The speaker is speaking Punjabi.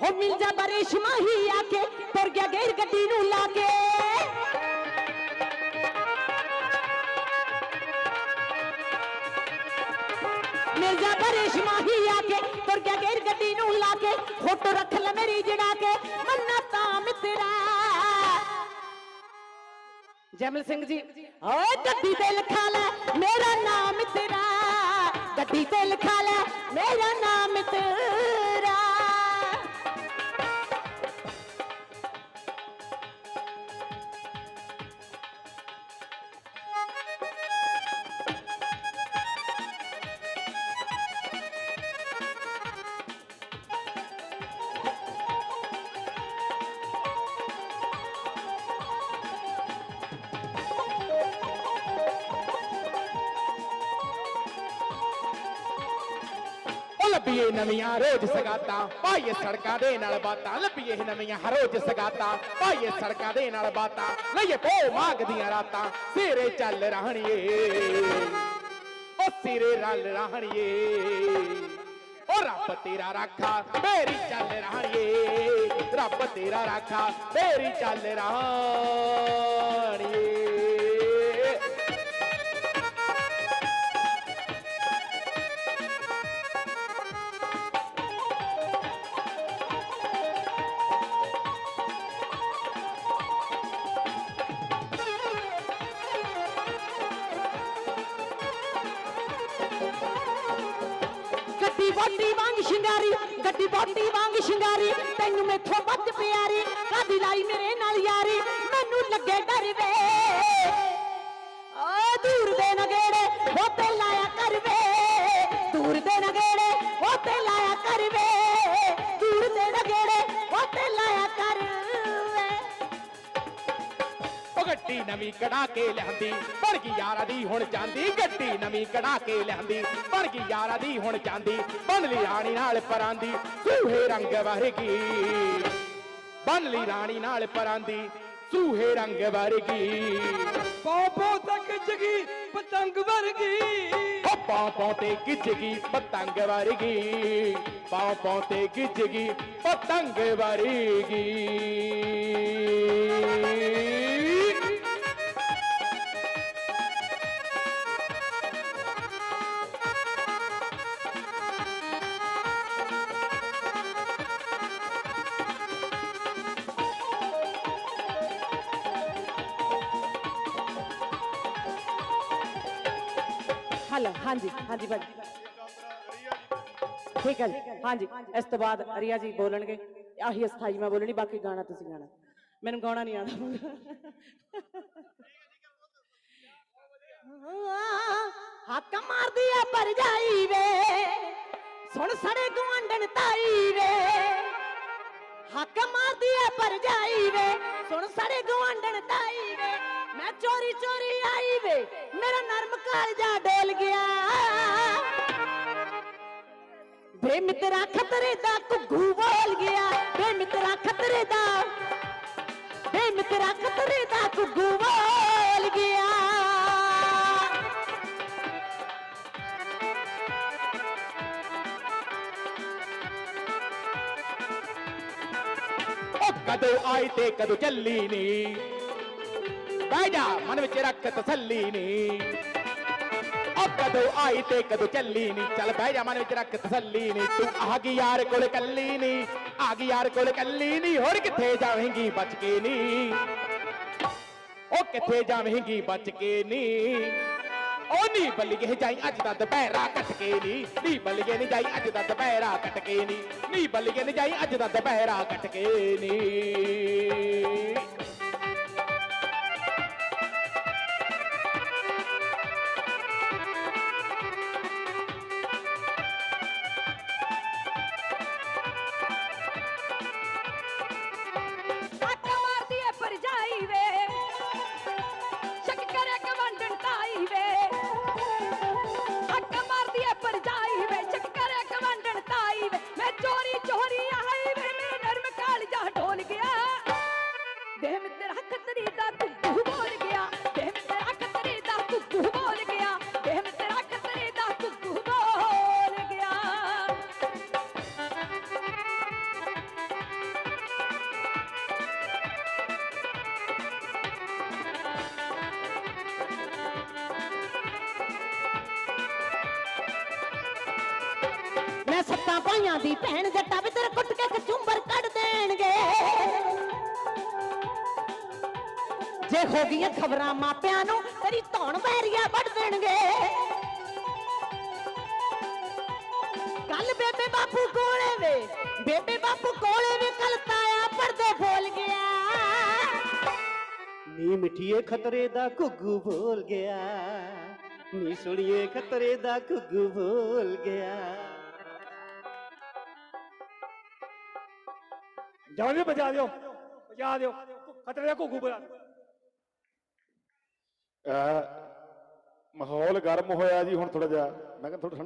ਹੋ ਮਿਲ ਜਾ ਬਰੇਸ਼ਮਾ ਹੀ ਆ ਕੇ ਤੁਰ ਗਿਆ ਗੇਰ ਗੱਡੀ ਨੂੰ ਲਾ ਕੇ ਮਿਲ ਜਾ ਬਰੇਸ਼ਮਾ ਹੀ ਆ ਕੇ ਤੁਰ ਗਿਆ ਗੇਰ ਗੱਡੀ ਨੂੰ ਲਾ ਕੇ ਫੋਟੋ ਰੱਖ ਲੈ ਮੇਰੀ ਜੜਾ ਕੇ ਮੰਨਾ ਤਾਂ ਮਿੱਤਰਾ ਜੈਮਲ ਸਿੰਘ ਜੀ ਓਏ ਗੱਡੀ ਤੇ ਲਿਖਾ ਲੈ ਮੇਰਾ ਨਾਮ ਉਹ ਲੱਭੀਏ ਨਵੀਆਂ ਰੋਜ਼ ਸਗਾਤਾਂ, ਪਾਈਏ ਸੜਕਾਂ ਦੇ ਨਾਲ ਬਾਤਾਂ, ਲੱਭੀਏ ਨਵੀਆਂ ਰੋਜ਼ ਸਗਾਤਾਂ, ਪਾਈਏ ਸੜਕਾਂ ਦੇ ਨਾਲ ਬਾਤਾਂ, ਲਈਏ ਪੋ ਮੰਗਦੀਆਂ ਰਾਤਾਂ, ਸਿਰੇ ਚੱਲ ਰਹਿਣੀਏ। ਉਹ ਸਿਰੇ ਰਲ ਰਹਿਣੀਏ। ਉਹ ਰੱਬ ਤੇਰਾ ਰਾਖਾ ਮੇਰੀ ਚੱਲ ਰਹਿਣੀਏ। ਰੱਬ ਤੇਰਾ ਰਾਖਾ ਮੇਰੀ ਚੱਲ ਰਹਿਣੀਏ। ਬੋਟੀ ਵਾਂਗ ਸ਼ਿੰਗਾਰੀ, ਗੱਡੀ ਬੋਟੀ ਵਾਂਗ ਸ਼ਿੰਗਾਰੀ, ਤੈਨੂੰ ਮੇਥੋਂ ਵੱਧ ਪਿਆਰੀ ਕਾਦੀ ਲਾਈ ਮੇਰੇ ਨਾਲ ਯਾਰੀ, ਮੈਨੂੰ ਲੱਗੇ ਗੱਡੀ ਨਵੀਂ ਕਢਾ ਕੇ ਲਿਆਂਦੀ। ਬਣ ਗਈ ਯਾਰਾਂ ਦੀ ਹੁਣ ਜਾਂਦੀ ਗੱਡੀ ਨਵੀਂ ਕਢਾ ਕੇ ਲਿਆਂਦੀ। ਬਣ ਗਈ ਯਾਰਾਂ ਦੀ ਹੁਣ ਜਾਂਦੀ ਬਣ ਲਈ ਰਾਣੀ ਨਾਲ ਪਰਾਂਦੀ। ਸੂਹੇ ਰੰਗ ਵਰਗੀ। ਬਣ ਲਈ ਰਾਣੀ ਨਾਲ ਪਰਾਂਦੀ ਸੂਹੇ ਰੰਗ ਵਰਗੀ। ਪੌਪੋ ਤੱਕ ਜਗੀ ਪਤੰਗ ਵਰਗੀ। ਹੋ ਪਾਉ ਪਾਉ ਤੇ ਗਿੱਜਗੀ ਪਤੰਗ ਵਰਗੀ। ਪਾਉ ਪਾਉ ਤੇ ਗਿੱਜਗੀ ਪਤੰਗ ਵਰਗੀ। ਹਲੋ ਹਾਂਜੀ ਹਾਂਜੀ ਭਾਜੀ। ਠੀਕ ਹੈ ਜੀ, ਹਾਂਜੀ, ਇਸ ਤੋਂ ਬਾਅਦ ਰੀਆ ਜੀ ਬੋਲਣਗੇ, ਆਹੀ ਅਸਥਾਈ ਮੈਂ ਬੋਲਣੀ, ਬਾਕੀ ਗਾਣਾ ਤੁਸੀਂ ਗਾਣਾ। ਮੈਨੂੰ ਗਾਉਣਾ ਨਹੀਂ ਆਉਂਦਾ ਹੱਕ ਮਾਰਦੀ ਆ ਭਰਜਾਈ ਵੇ, ਸੁਣ ਸੜੇ ਗਵਾਂਡਣ ਤਾਈ ਵੇ। ਹੱਕ ਮਾਰਦੀ ਆ ਭਰਜਾਈ ਵੇ, ਸੁਣ ਸੜੇ ਗਵਾਂਡਣ ਤਾਈ ਮੈਂ ਚੋਰੀ ਚੋਰੀ ਆਈ ਵੇ। ਮੇਰਾ ਨਰਮ ਕਾਲਜਾ ਡੋਲ ਗਿਆ। ਬੇ ਮਿੱਤਰਾ, ਖਤਰੇ ਦਾ ਘੁੱਗੂ ਬੋਲ ਗਿਆ। ਬੇ ਮਿੱਤਰਾ, ਖਤਰੇ ਦਾ। ਬੇ ਮਿੱਤਰਾ, ਖਤਰੇ ਦਾ ਘੁੱਗੂ ਬੋਲ ਗਿਆ। ਕਦੋਂ ਆਈ ਤੇ ਕਦੋਂ ਚੱਲੀ ਨੀ। ਬਹਿ ਜਾ ਮਨ ਵਿੱਚ ਰੱਖ ਤਸੱਲੀ ਨੀ ਉਹ ਕਦੋਂ ਆਈ ਤੇ ਕਦੋਂ ਚੱਲੀ ਨੀ ਚੱਲ ਬਹਿ ਜਾ ਮਨ ਵਿੱਚ ਰੱਖ ਤਸੱਲੀ ਨੀ ਤੂੰ ਆ ਗਈ ਯਾਰ ਕੋਲ ਕੱਲੀ ਨੀ ਆ ਗਈ ਯਾਰ ਕੋਲ ਕੱਲੀ ਨੀ ਹੋਰ ਕਿੱਥੇ ਜਾਵੇਂਗੀ ਬਚ ਕੇ ਨੀ ਉਹ ਕਿੱਥੇ ਜਾਵੇਂਗੀ ਬਚ ਕੇ ਨੀ ਉਹ ਨੀ ਬੱਲੀਏ ਜਾਈ ਅੱਜ ਦਾ ਦੁਪਹਿਰਾ ਕੱਟ ਕੇ ਨੀ ਨੀ ਬੱਲੀਏ ਨੀ ਜਾਈ ਅੱਜ ਦਾ ਦੁਪਹਿਰਾ ਕੱਟ ਕੇ ਨੀ ਨੀ ਬੱਲੀਏ ਨੀ ਜਾਈ ਅੱਜ ਦਾ ਦੁਪਹਿਰਾ ਕੱਟ ਕੇ ਨੀ ਮੈਂ ਸੱਤਾਂ ਭਾਈਆਂ ਦੀ ਭੈਣ ਜੱਟਾ ਵੀ ਤੇਰੇ ਕੁੱਟ ਕੇ ਕਚੁੰਬਰ ਕੱਢ ਦੇਣਗੇ। ਜੇ ਹੋ ਗਈਆਂ ਖਬਰਾਂ ਮਾਪਿਆਂ ਨੂੰ ਤੇਰੀ ਧੌਣ ਬੈਰੀਆ ਵੱਢ ਦੇਣਗੇ। ਕੱਲ ਬੇਬੇ ਬਾਪੂ ਕੋਲੇ ਵੇ ਬੇਬੇ ਬਾਪੂ ਕੋਲੇ ਵੇ ਕੱਲ ਤਾਇਆ ਪਰਦੇ ਫੋਲ ਗਿਆ। ਨੀ ਮਿੱਠੀਏ ਖਤਰੇ ਦਾ ਘੁੱਗੂ ਬੋਲ ਗਿਆ ਨੀ ਸੁਣੀਏ ਖਤਰੇ ਦਾ ਘੁੱਗੂ ਬੋਲ ਗਿਆ। ਜਾਓ ਜੀ ਬਜਾ ਦਿਓ ਬਜਾ ਦਿਓ ਖਤਰੇ ਦਾ ਘੁੱਗੂ ਬਜਾ ਦਿਓ ਮਾਹੌਲ ਗਰਮ ਹੋਇਆ ਜੀ ਹੁਣ ਥੋੜਾ ਜਿਹਾ। ਮੈਂ ਕਿਹਾ ਥੋੜਾ ਠੰਡਾ